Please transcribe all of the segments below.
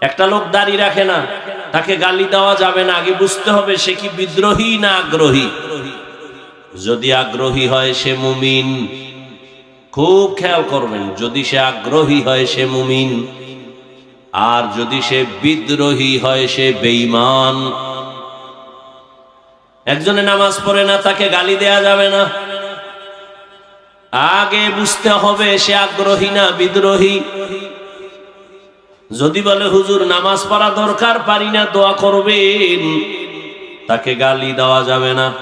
একটা লোক দাড়ি রাখে না, তাকে গালি দেওয়া যাবে না। আগে বুঝতে হবে সে কি বিদ্রোহী না আগ্রহী। যদি আগ্রহী হয় সে মুমিন। খুব খেয়াল করবেন, যদি সে আগ্রহী হয় সে মুমিন। আর যদি সে বিদ্রোহী হয় সে বেঈমান। একজনে নামাজ পড়ে না, তাকে গালি দেয়া যাবে না। আগে বুঝতে হবে সে আগ্রহী না বিদ্রোহী। যদি বলে, হুজুর, নামাজ পড়া দরকার, পারি না, দোয়া করবেন। তাকে গালি দেওয়া যাবে না।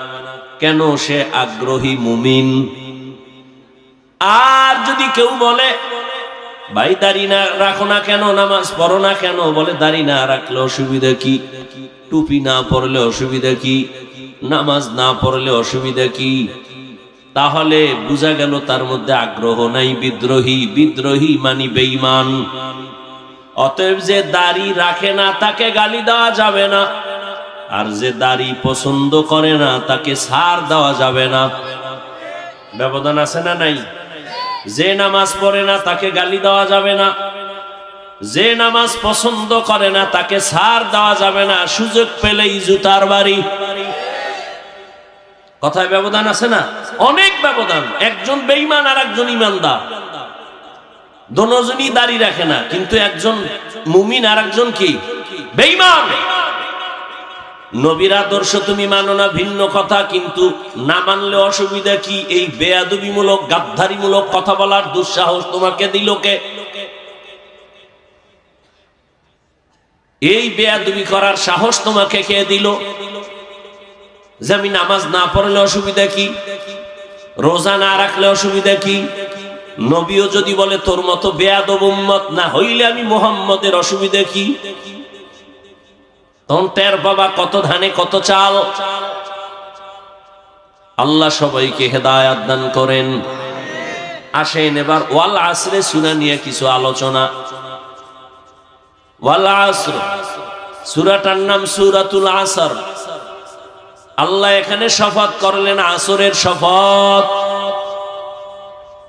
কেন সে আগ্রহী মুমিন? আর যদি কেউ বলে, ভাই, দাড়ি না রাখো না কেন, নামাজ পড়ো না কেন? বলে, দাড়ি না রাখলে অসুবিধা কি? টুপি না পড়লে অসুবিধা কি? নামাজ না পড়লে অসুবিধা কি? তাহলে বোঝা গেল তার মধ্যে আগ্রহ নাই, বিদ্রোহী। বিদ্রোহী মানি বেঈমান। অতএব যে দাড়ি রাখে না, তাকে গালি দেওয়া যাবে না। আর যে দাড়ি পছন্দ করে না, তাকে সার দেওয়া যাবে না। ব্যবধান আছে না নাই? যে নামাজ পড়ে না, তাকে গালি দেওয়া যাবে না। যে নামাজ পছন্দ করে না, তাকে সার দেওয়া যাবে না। সুযোগ পেলেই জুতার বাড়ি। কথায় ব্যবধান আছে না? অনেক ব্যবধান। একজন বেঈমান আর একজন ইমানদার। দোনজনই দাড়ি রাখে না, কিন্তু একজন মুমিন আর একজন কি? বেঈমান! নবীর আদর্শ তুমি মানো না, ভিন্ন কথা, কিন্তু না মানলে অসুবিধা কি? এই বেয়াদবিমূলক গাদ্ধারিমূলক কথা বলার দুঃসাহস তোমাকে দিল কে? এই বেয়াদবি করার সাহস তোমাকে কে দিল? যে আমি নামাজ না পড়লে অসুবিধা কি? রোজা না রাখলে অসুবিধা কি? নবীও যদি বলে, তোর মতো বেয়াদব উম্মত না হইলে আমি মোহাম্মদের অসুবিধা কি? তখন টের বাবা, কত ধানে, কত চাল? আল্লাহ সবাইকে হেদায়াত দান করেন। আসেন এবার, ওয়াল আসরে সুরা নিয়ে কিছু আলোচনা। ওয়াল আসর সুরাটার নাম সুরাতুল আসর। আল্লাহ এখানে শপথ করলেন আসরের শপথ।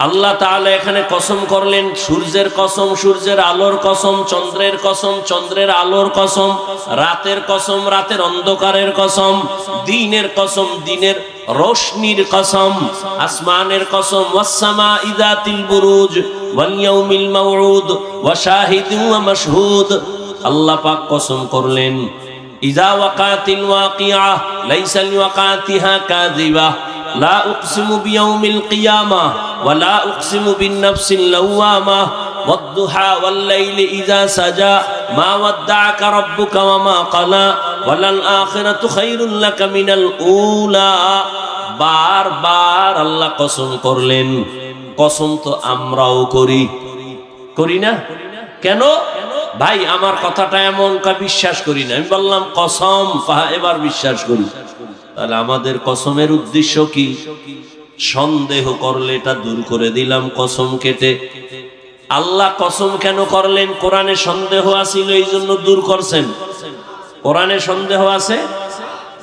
আল্লাহ তাআলা এখানে কসম করলেন, সূর্যের কসম, সূর্যের আলোর কসম, চন্দ্রের কসম, চন্দ্রের আলোর কসম, রাতের কসম, রাতের অন্ধকারের কসম, দিনের কসম, দিনের রোশনির কসম, আসমানের কসম, ওয়াসসামা ইযাতিল বুরুজ, ওয়াল মাউউদ, ওয়া শাহিদিন ওয়া মাশহুদ। আল্লাহ পাক কসম করলেন, ইযা ওয়াকাতিল ওয়াকিআ লাইসা লিওয়াকাতিহা কাযিবা لا أقسم بيوم القيامة ولا أقسم بالنفس اللوامة والضحى والليل إذا سجى ما ودعك ربك وما قلى وللآخرة خير لك من الأولى বার বার আল্লাহ কসম করলেন কসম তো আমরাও করি করি না কেন ভাই আমার কথাটা এমন কা বিশ্বাস করি না আমি বললাম কসম কাহা এবার বিশ্বাস করি তাহলে আমাদের কসমের উদ্দেশ্য কি? সন্দেহ করলে এটা দূর করে দিলাম কসম কেটে। আল্লাহ কসম কেন করলেন? কোরআনে সন্দেহ আসিল এই জন্য দূর করছেন। কোরআনে সন্দেহ আছে?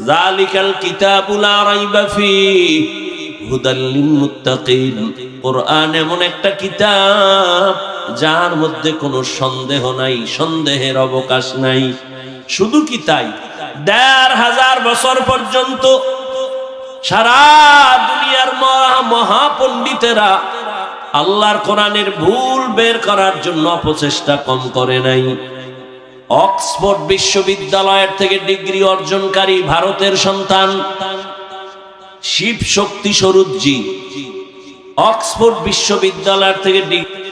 জালিকাল কোরআন এমন একটা কিতাব যার মধ্যে কোনো সন্দেহ নাই, সন্দেহের অবকাশ নাই। শুধু কি তাই? দেড় হাজার বছর পর্যন্ত সারা দুনিয়ার মহাপণ্ডিতেরা আল্লাহর কোরআনের ভুল বের করার জন্য অপচেষ্টা কম করে নাই। অক্সফোর্ড বিশ্ববিদ্যালয়ের থেকে ডিগ্রি অর্জনকারী ভারতের সন্তান শিব শক্তি স্বরূপজি অক্সফোর্ড বিশ্ববিদ্যালয়ের থেকে ডিগ্রি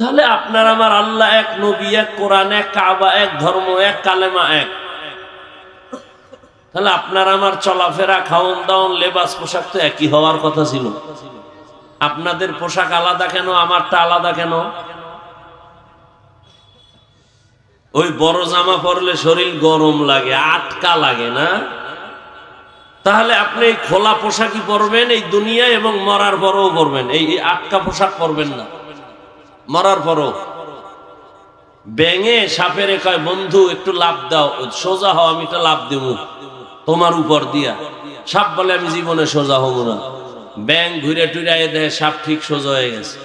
তাহলে আপনার আমার আল্লাহ এক নবী, এক কোরআন, এক কাবা, এক ধর্ম, এক কালেমা, এক। তাহলে আপনার আমার চলাফেরা খাওয়ন দাওন, লেবাস পোশাক তো একই হওয়ার কথা ছিল। আপনাদের পোশাক আলাদা কেন, আমারটা আলাদা কেন? ওই বড় জামা পরলে শরীর গরম লাগে, আটকা লাগে না? তাহলে আপনি খোলা পোশাকই পরবেন, এই দুনিয়া এবং মরার পরও পরবেন, এই আটকা পোশাক পরবেন না। মরার পরও। ব্যাঙে সাপের কয়, বন্ধু, একটু লাভ দাও। সোজা হও, আমি একটা লাভ দেব তোমার উপর দিয়া। সাপ বলে, আমি জীবনে সোজা হব না। ব্যাং ঘুরে টুরে দেয়, সাপ ঠিক সোজা হয়ে গেছে।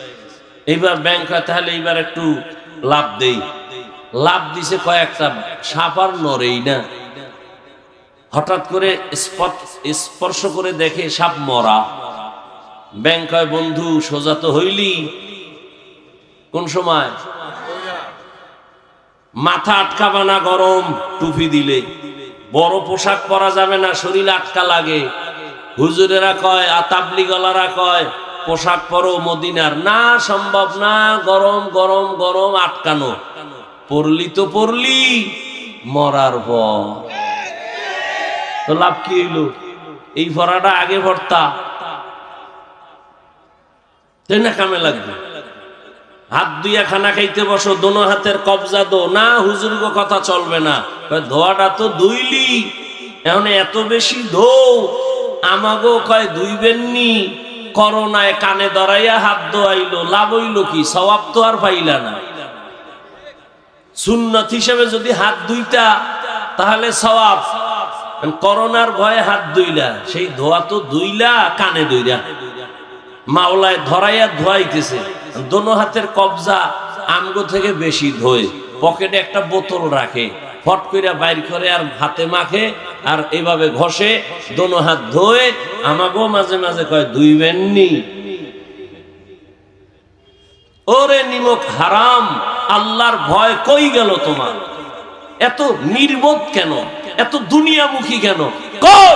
এইবার কয়, তাহলে এইবার একটু লাভ দেই। লাভ দিছে কয়েকটা, সাপ আর নড়েই না। হঠাৎ করে স্পর্শ করে দেখে সাপ মরা। ব্যাংক বন্ধু, সোজা তো হইলি। কোন সময়? মাথা আটকাবা না গরম, টুপি দিলে। বড় পোশাক পরা যাবে না, শরীর আটকা লাগে। হুজুরেরা কয় আতাবলি গলারা কয়, পোশাক পরো মদিনার। না, সম্ভব না, গরম গরম গরম আটকানো। পড়লি তো পড়লি মরার পর। তো লাভ কি হইল? এই ভরাটা আগে ভরতা। তাই না কামে লাগবে? হাত দুইয়া খানা খাইতে বসো, দোনো হাতের কবজা দো। না, হুজুর গো, কথা চলবে না। ধোয়াটা তো দুইলি এখন এত বেশি ধো। আমাগো কয় দুইবেননি করোনায় কানে ধরাইয়া হাত ধোয়াইলো, লাভ হইল কি? সবাব তো আর পাইলা না। সুন্নত হিসেবে যদি হাত দুইটা তাহলে সবাব করোনার ভয়ে হাত দুইলা সেই ধোয়া তো দুইলা কানে দুইরা মাওলায় ধরাইয়া ধোয়াইতেছে। দোনো হাতের কবজা আমগো থেকে বেশি ধোয়। পকেটে একটা বোতল রাখে। ফট কইরা বাইর করে আর হাতে মাখে আর এভাবে ঘষে দোনো হাত ধোয়ে। আমাগো মাঝে মাঝে কয় দুইবেননি ওরে নিমক হারাম, আল্লাহর ভয় কই গেল তোমার? এত নির্বোধ কেন? এত দুনিয়ামুখী কেন? কই?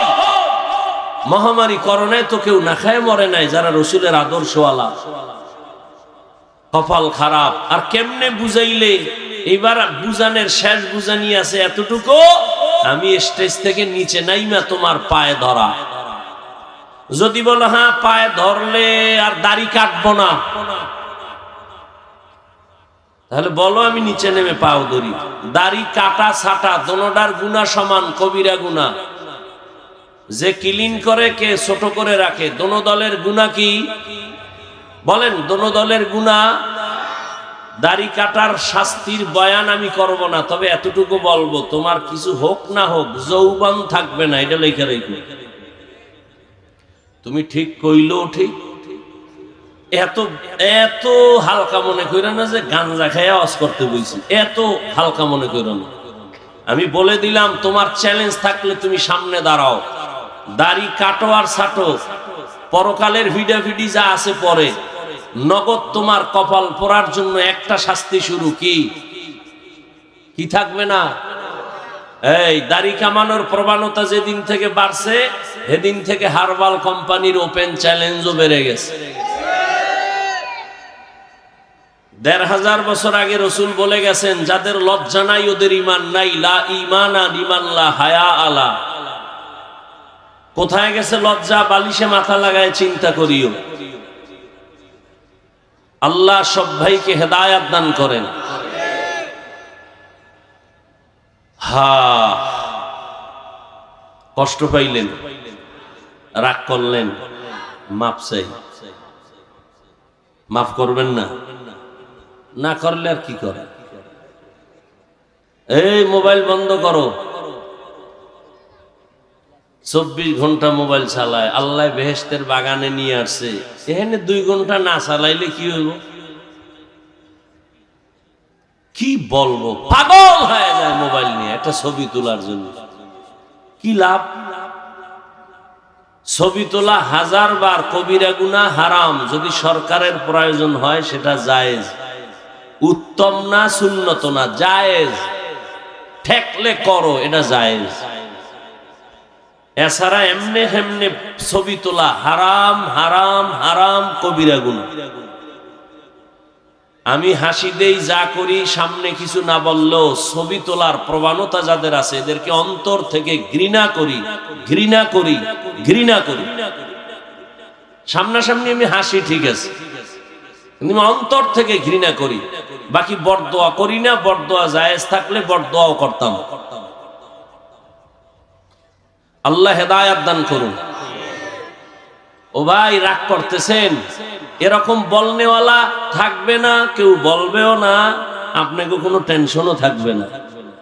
মহামারী করোনায় তো কেউ না খায় মরে নাই, যারা রসুলের আদর্শওয়ালা। কপাল খারাপ। আর কেমনে বুঝাইলে? এবার বুঝানের শেষ বুঝানি আছে এতটুকু? আমি স্টেজ থেকে নিচে নাইমা তোমার পায়ে ধরা। যদি বলো হ্যাঁ পায়ে ধরলে আর দাড়ি কাটবো না। তাহলে বলো, আমি নিচে নেমে পাও ধরি। দাড়ি কাটা ছাটা দোনোটার গুণা সমান, কবিরা গুণা। যে ক্লিন করে, কে ছোট করে রাখে? দোনো দলের গুণা কি? বলেন, দোনো দলের গুণা দাড়ি কাটার শাস্তির বয়ান আমি করব না, তবে এতটুকু বলব, তোমার কিছু হোক না হোক, যৌবান থাকবে না। এটা লেখা রেখো তুমি ঠিক কইলেও ঠিক। এত এত হালকা মনে কইরা না যে গাঞ্জা খাইয়া অস করতে বইছি। এত হালকা মনে কইরা না। আমি বলে দিলাম, তোমার চ্যালেঞ্জ থাকলে তুমি সামনে দাঁড়াও। দাড়ি কাটো আর ছাটো। পরকালের ভিডাভিডি যা আছে পরে। নগদ তোমার কপাল পড়ার জন্য একটা শাস্তি শুরু কি? কি থাকবে না? এই, দাড়ি কামানোর প্রবণতা যেদিন থেকে বাড়ছে, সেদিন থেকে হারবাল কোম্পানির ওপেন চ্যালেঞ্জও বেড়ে গেছে। দেড় হাজার বছর আগে রসুল বলে গেছেন, যাদের লজ্জা নাই, ওদের ইমান নাই। লা ইমানা ইমান লা হায়া আলা। কোথায় গেছে লজ্জা? বালিশে মাথা লাগায় চিন্তা করিও। আল্লাহ সব ভাইকে হেদায়াত দান করেন। হা, কষ্ট পাইলেন, রাগ করলেন, মাপ চাই। মাফ করবেন না? না করলে আর কি করে এই মোবাইল বন্ধ করো। চব্বিশ ঘণ্টা মোবাইল চালায়, আল্লাহ বেহেস্তের বাগানে নিয়ে আসছে। এখানে দুই ঘণ্টা না চালাইলে কি হইব? কি বলব? পাগল হয়ে যায় মোবাইল নিয়ে, একটা ছবি তোলার জন্য। কি লাভ? ছবি তোলা হাজার বার কবিরা গুনা হারাম, যদি সরকারের প্রয়োজন হয় সেটা জায়েজ। উত্তম না সুন্নত না, জায়েজ। ঠেকলে করো, এটা জায়েজ। এছাড়া এমনে হেমনে ছবি তোলা, হারাম হারাম হারাম কবিরা গুণ আমি হাসি দেই, যা করি, সামনে কিছু না বললেও ছবি তোলার প্রবণতা যাদের আছে, এদেরকে অন্তর থেকে ঘৃণা করি ঘৃণা করি ঘৃণা করি। সামনাসামনি আমি হাসি, ঠিক আছে। কিন্তু আমি অন্তর থেকে ঘৃণা করি। বাকি বরদোয়া করি না, বরদোয়া জায়েজ থাকলে বরদোয়াও করতাম। আল্লাহ হেদায়াত দান করুন। ও ভাই, রাগ করতেছেন? এরকম বলনেওয়ালা থাকবে না, কেউ বলবেও না, আপনাকে কোনো টেনশনও থাকবে না।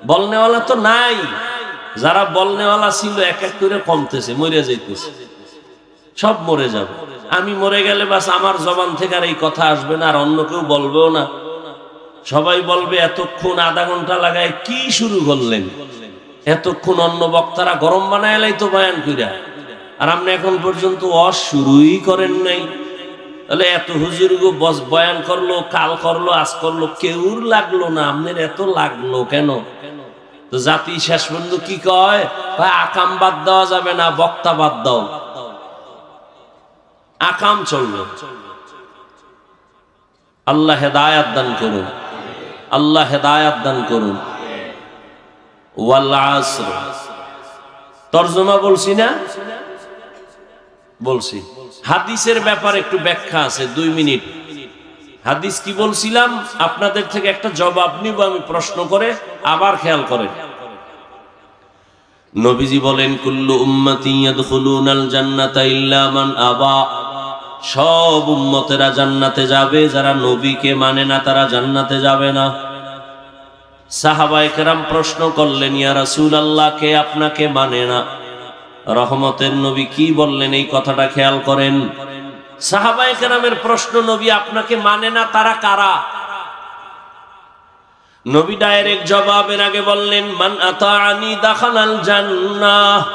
বলনেওয়ালা তো নাই। যারা বলনেওয়ালা ছিল, এক এক করে কমতেছে, মরে যাইতেছে। সব মরে যাবে। আমি মরে গেলে বাস আমার জবান থেকে আর এই কথা আসবে না, আর অন্য কেউ বলবেও না। সবাই বলবে, এতক্ষণ আধা ঘণ্টা লাগায় কি শুরু করলেন? এতক্ষণ অন্য বক্তারা গরম বানায় তো বয়ান কইরা। আর আপনি এখন পর্যন্ত অস শুরুই করেন নাই। তাহলে এত হুজুর গো বস বয়ান করল, কাল করল, আজ করল, কেউর লাগল না? আপনার এত লাগল কেন? তো জাতি শেষ পর্যন্ত কি কয়? ভাই আকাম বাদ দেওয়া যাবে না, বক্তা বাদ দাও। আকাম চলবে। আল্লাহ হেদায়াত দান করুন। আল্লাহ হেদায়াত দান করুন। তর্জমা বলছি না? বলছি। হাদিসের ব্যাপার একটু ব্যাখ্যা আছে, দুই মিনিট। হাদিস কি বলছিলাম? আপনাদের থেকে একটা জবাব নিব, আমি প্রশ্ন করে আবার খেয়াল করেন। নবীজি বলেন, কুল্লু উম্মতি আবা। সব উম্মতেরা জান্নাতে যাবে, যারা নবীকে মানে না, তারা জান্নাতে যাবে না। সাহাবায়ে কেরাম প্রশ্ন করলেন, ইয়া রাসূলুল্লাহ, কে আপনাকে মানে না? রহমতের নবী কি বললেন, এই কথাটা খেয়াল করেন। সাহাবায়ে কেরামের প্রশ্ন, নবী আপনাকে মানে না, তারা কারা? নবী ডাইরেক্ট জবাবের আগে বললেন, মান আতাআনি দাখালাল জান্নাহ।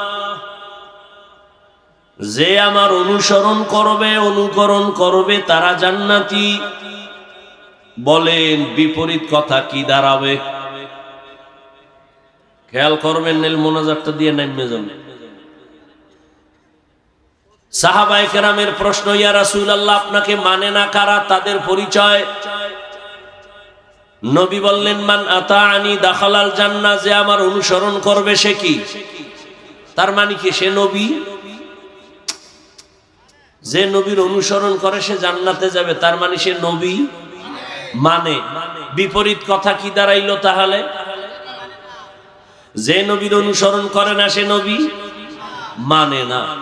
যে আমার অনুসরণ করবে, অনুকরণ করবে, তারা জান্নাতি। বলেন, বিপরীত কথা কি দাঁড়াবে? খেয়াল করবেন, নীল মোনাজারটা দিয়ে নামে যান সাহাবাই কেরামের প্রশ্ন, ইয়া রাসূল আপনাকে মানে না কারা? তাদের পরিচয়? নবী বললেন, মান আতাআনি দাখালাল জান্নাহ যে আমার অনুসরণ করবে সে কি? তার মানে কি, সে নবী? যে নবীর অনুসরণ করে, সে জান্নাতে যাবে। তার মানে সে নবী? মানে। বিপরীত কথা কি দাঁড়াইলো তাহলে? যে নবীর অনুসরণ করে না, সে নবী মানে না।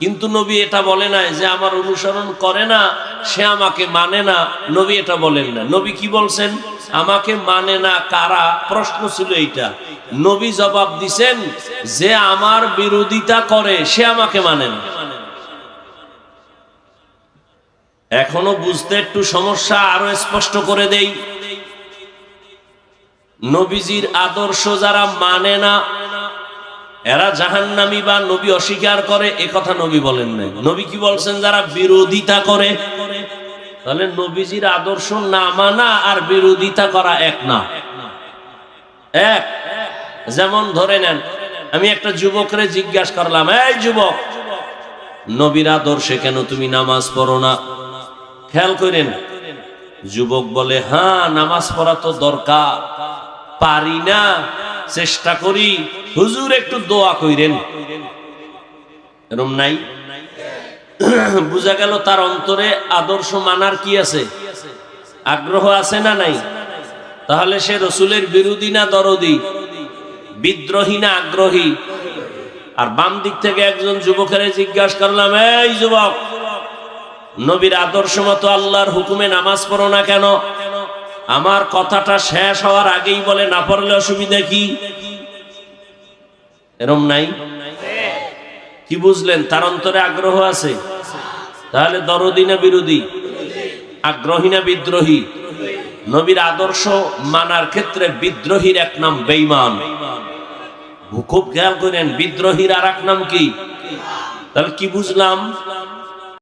কিন্তু নবী এটা বলে না যে আমার অনুসরণ করে না, সে আমাকে মানে না। নবী এটা বলেন না। নবী কি বলছেন? আমাকে মানে না কারা? প্রশ্ন ছিল এইটা। নবী জবাব দিছেন যে আমার বিরোধিতা করে, সে আমাকে মানে না। এখনও বুঝতে একটু সমস্যা আরও স্পষ্ট করে দেই। নবীজির আদর্শ যারা মানে না, এরা জাহান্নামি বা নবী অস্বীকার করে, এ কথা নবী বলেন নাই। নবী কি বলছেন? যারা বিরোধিতা করে, তাহলে নবীজির আদর্শ না মানা আর বিরোধিতা করা এক না। এক। যেমন ধরে নেন, আমি একটা যুবকরে জিজ্ঞাসা করলাম, এই যুবক, নবীর আদর্শে কেন তুমি নামাজ পড়ো না? খেয়াল করেন, যুবক বলে হ্যাঁ নামাজ পড়া তো দরকার। পারি না, চেষ্টা করি। হুজুর একটু দোয়া কইরেন। এরম নাই? বুঝা গেল তার অন্তরে আদর্শ মানার কি আছে? আগ্রহ আছে না নাই? তাহলে সে রসুলের বিরোধী না দরদি? বিদ্রোহী না আগ্রহী? আর বাম দিক থেকে একজন যুবকের জিজ্ঞাসা করলাম, এই যুবক, নবীর আদর্শ মতো আল্লাহর হুকুমে নামাজ পড়ো না কেন? আমার কথাটা শেষ হওয়ার আগেই বলে, না পড়লে অসুবিধা কি? এরম নাই? কি বুঝলেন? তার অন্তরে আগ্রহ আছে? তাহলে দরদি না বিরোধী? আগ্রহী না বিদ্রোহী? নবীর আদর্শ মানার ক্ষেত্রে বিদ্রোহীর এক নাম বেইমান খুব খেয়াল করেন, বিদ্রোহীর আর এক নাম কি? তাহলে কি বুঝলাম?